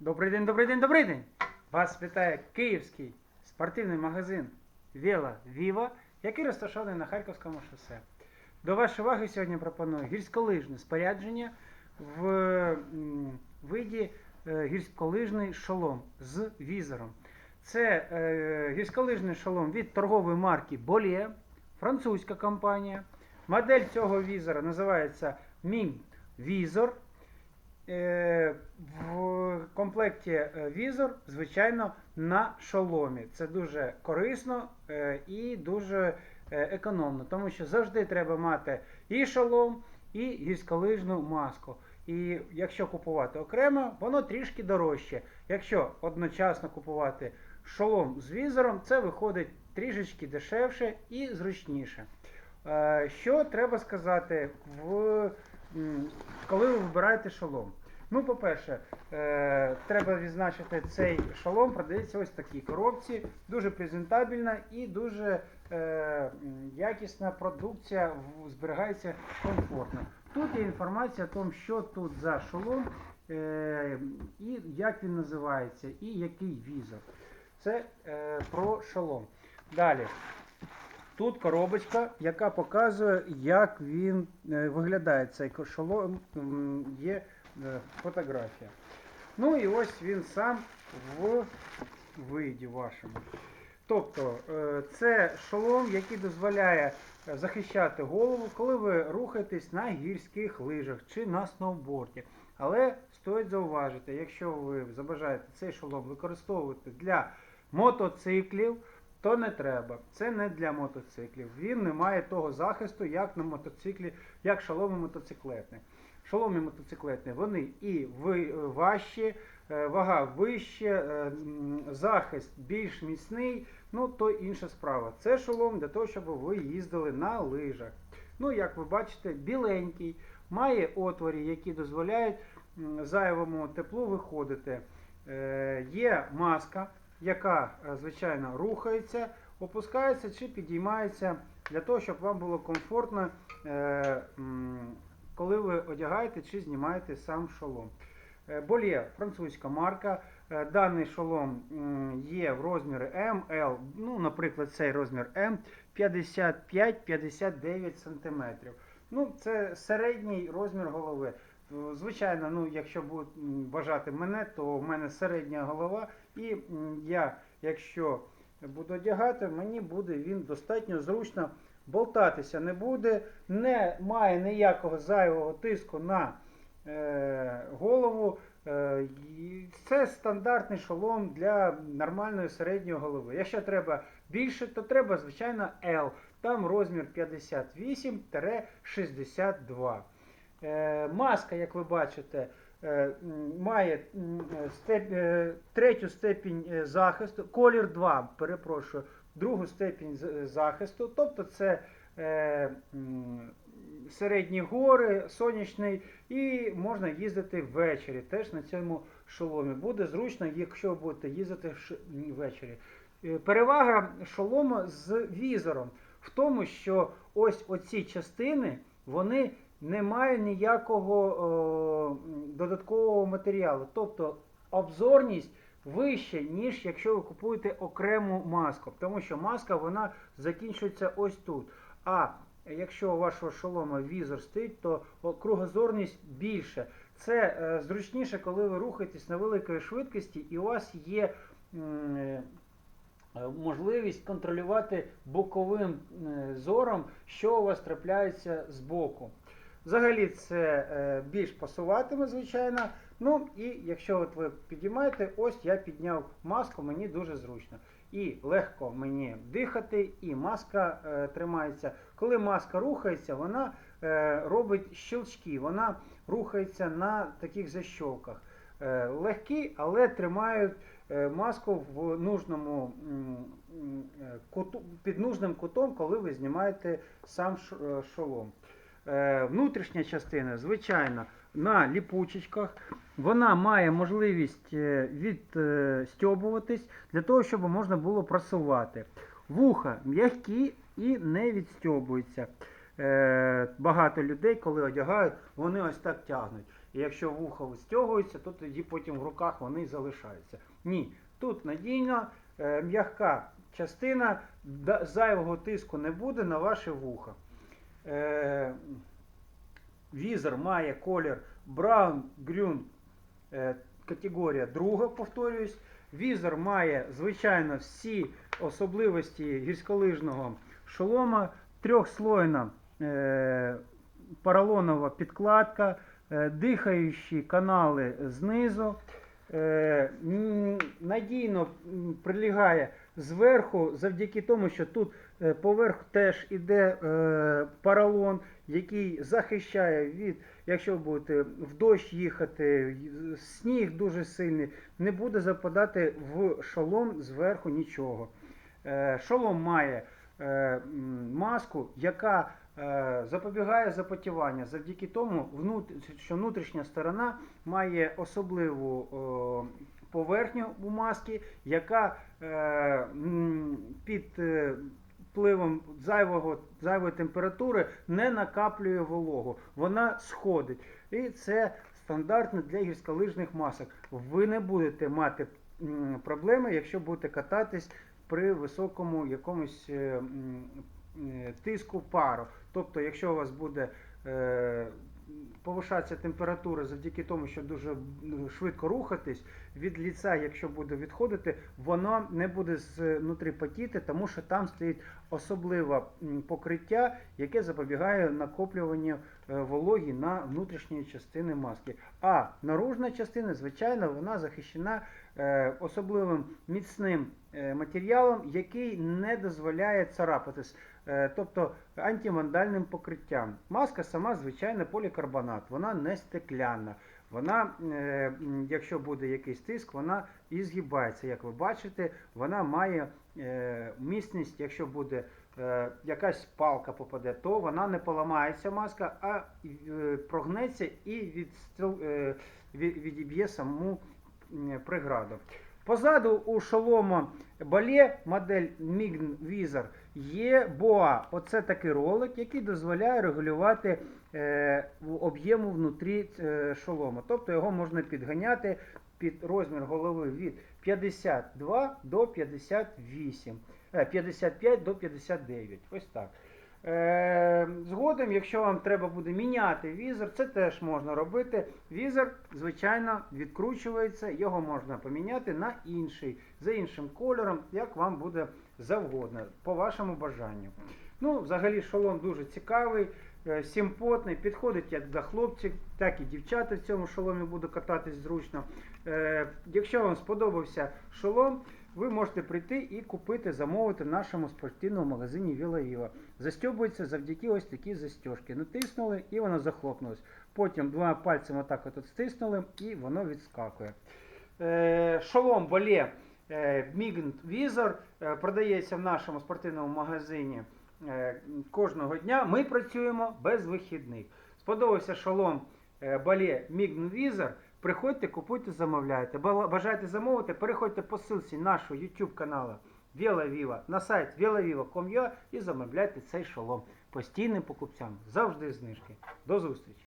Добрий день, добрий день, добрий день! Вас вітає київський спортивний магазин Віла Віва, який розташований на Харківському шосе. До вашої уваги сьогодні пропоную гірськолижне спорядження в виді е, гірськолижний шолом з візором. Це е, гірськолижний шолом від торгової марки Болє, французька компанія. Модель цього візора називається Мім Візор. Е, В комплекті е, візор, звичайно, на шоломі. Це дуже корисно е, і дуже економно, тому що завжди треба мати і шолом, і гірськолижну маску. І якщо купувати окремо, воно трішки дорожче. Якщо одночасно купувати шолом з візором, це виходить трішечки дешевше і зручніше. Що треба сказати, в, коли ви вибираєте шолом? Ну, по-перше, е, треба відзначити, цей шолом продається ось в коробці, дуже презентабельна і дуже е, якісна продукція, зберігається комфортно. Тут є інформація о тому, що тут за шолом, е, і як він називається, і який візор. Це е, про шолом. Далі. Тут коробочка, яка показує, як він е, виглядає. Цей шолом є е, фотографія. Ну і ось він сам в виді вашому. Тобто е, це шолом, який дозволяє захищати голову, коли ви рухаєтесь на гірських лижах чи на сноуборді. Але стоїть зауважити, якщо ви забажаєте цей шолом використовувати для мотоциклів, то не треба. Це не для мотоциклів. Він не має того захисту, як на мотоциклі, як шоломи мотоциклетні. Шоломи мотоциклетні, вони і важчі, е, вага вище, е, захист більш міцний, ну то інша справа. Це шолом для того, щоб ви їздили на лижах. Ну, як ви бачите, біленький, має отворі, які дозволяють зайвому теплу виходити. Е, Є маска, яка, е, звичайно, рухається, опускається чи підіймається для того, щоб вам було комфортно, е, коли ви одягаєте чи знімаєте сам шолом. Е, Болє французька марка. Даний шолом є в розмірі М, ну, наприклад, цей розмір М 55-59 см. Ну, це середній розмір голови. Звичайно, ну, якщо будуть бажати мене, то в мене середня голова, і я, якщо буду одягати, мені буде він достатньо зручно болтатися не буде, не має ніякого зайвого тиску на е, голову. Е, Це стандартний шолом для нормальної середньої голови. Якщо треба більше, то треба, звичайно, L. Там розмір 58-62. Е, Маска, як ви бачите, е, має е, степ- третю степінь захисту, колір 2, перепрошую, другу степінь захисту. Тобто це середні гори, сонячний, і можна їздити ввечері. Теж на цьому шоломі. Буде зручно, якщо будете їздити ввечері. Перевага шолома з візором в тому, що ось оці частини вони не мають ніякого о, додаткового матеріалу. Тобто обзорність вища, ніж якщо ви купуєте окрему маску. Тому що маска вона закінчується ось тут. А якщо у вашого шолома візор стоїть, то кругозорність більше. Це е, зручніше, коли ви рухаєтесь на великій швидкості і у вас є. е, е, Можливість контролювати боковим е, зором, що у вас трапляється з боку. Взагалі це е, більш пасуватиме, звичайно. Ну і якщо от ви підіймаєте, ось я підняв маску, мені дуже зручно. І легко мені дихати, і маска е, тримається. Коли маска рухається, вона е, робить щелчки, вона рухається на таких защолках. Е, легкі, але тримають е, маску в нужному е, під нужним кутом, коли ви знімаєте сам шолом. Е, Внутрішня частина, звичайно, на ліпучечках. Вона має можливість е, відстьобуватись для того, щоб можна було просувати. Вуха м'які і не відстьобуються. Е, Багато людей, коли одягають, вони ось так тягнуть. І якщо вуха стягується, то тоді потім в руках вони залишаються. Ні, тут надійно, м'яка частина, зайвого тиску не буде на ваше вухо. Візор має колір Brown Green е, категорія друга, повторююсь. Візор має, звичайно, всі особливості гірськолижного шолома, трьохслойна е, поролонова підкладка, е, дихаючі канали знизу. Е, надійно прилягає зверху, завдяки тому, що тут е, поверх теж іде е, поролон, який захищає від, якщо ви будете в дощ їхати, сніг дуже сильний, не буде западати в шолом зверху нічого. Е, Шолом має маску, яка запобігає запотівання завдяки тому, що внутрішня сторона має особливу поверхню у маски, яка е, під е, впливом зайвого, зайвої температури не накаплює вологу. Вона сходить. І це стандартно для гірськолижних масок. Ви не будете мати проблеми, якщо будете кататись при високому якомусь е, е, тиску пару. Тобто, якщо у вас буде е, повишатися температура завдяки тому, що дуже швидко рухатись, від ліця, якщо буде відходити, воно не буде знутрі потіти, тому що там стоїть особливе покриття, яке запобігає накоплюванню е, вологі на внутрішньої частини маски. А наружна частина, звичайно, вона захищена е, особливим міцним е, матеріалом, який не дозволяє царапатись, е, тобто антивандальним покриттям. Маска сама звичайно полікарбонат, вона не стекляна. Вона, е, якщо буде якийсь тиск, вона і згибається. Як ви бачите, вона має е, міцність, якщо буде е, якась палка попаде, то вона не поламається маска, а е, прогнеться і е, відіб'є саму преграду. Позаду у шолома Бале модель Mign Visor є BOA. Оце такий ролик, який дозволяє регулювати е, об'єму внутрі е, шолома. Тобто його можна підганяти під розмір голови від 52 до 58, е, 55 до 59. Ось так. Е, згодом, якщо вам треба буде міняти візор, це теж можна робити. Візор, звичайно, відкручується, його можна поміняти на інший, за іншим кольором, як вам буде завгодно, по вашому бажанню. Ну, взагалі, шолом дуже цікавий, е, симпотний, підходить як для хлопців, так і дівчата в цьому шоломі будуть кататись зручно. Е, якщо вам сподобався шолом, ви можете прийти і купити, замовити в нашому спортивному магазині Віла Віла. Застьобується завдяки ось такій застіжки. Натиснули і воно захлопнулось. Потім двома пальцями отак от стиснули і воно відскакує. Е, шолом Бале е, Mignt Visor е, продається в нашому спортивному магазині кожного дня. Ми працюємо без вихідних. Сподобався шолом Бале Mignt Visor. Приходьте, купуйте, замовляйте. Бажаєте замовити, переходьте по ссылці нашого YouTube каналу Віла на сайт vilaviva.com.ua і замовляйте цей шолом постійним покупцям. Завжди знижки. До зустрічі!